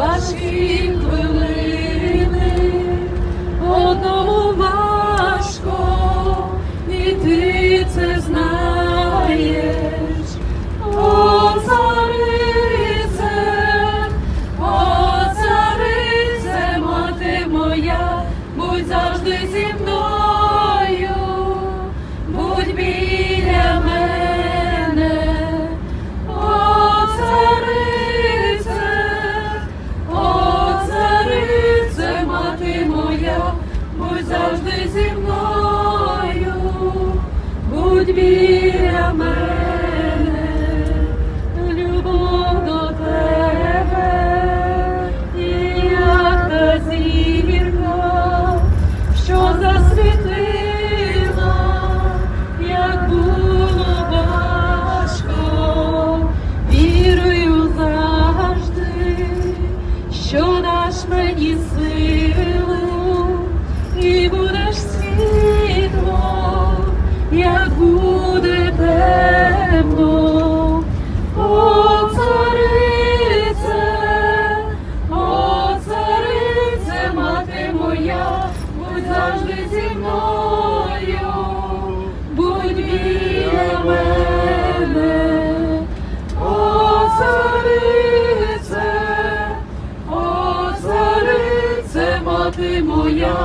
başka be завжди зі мною, будь біля мене, о царице, о царице, мати моя.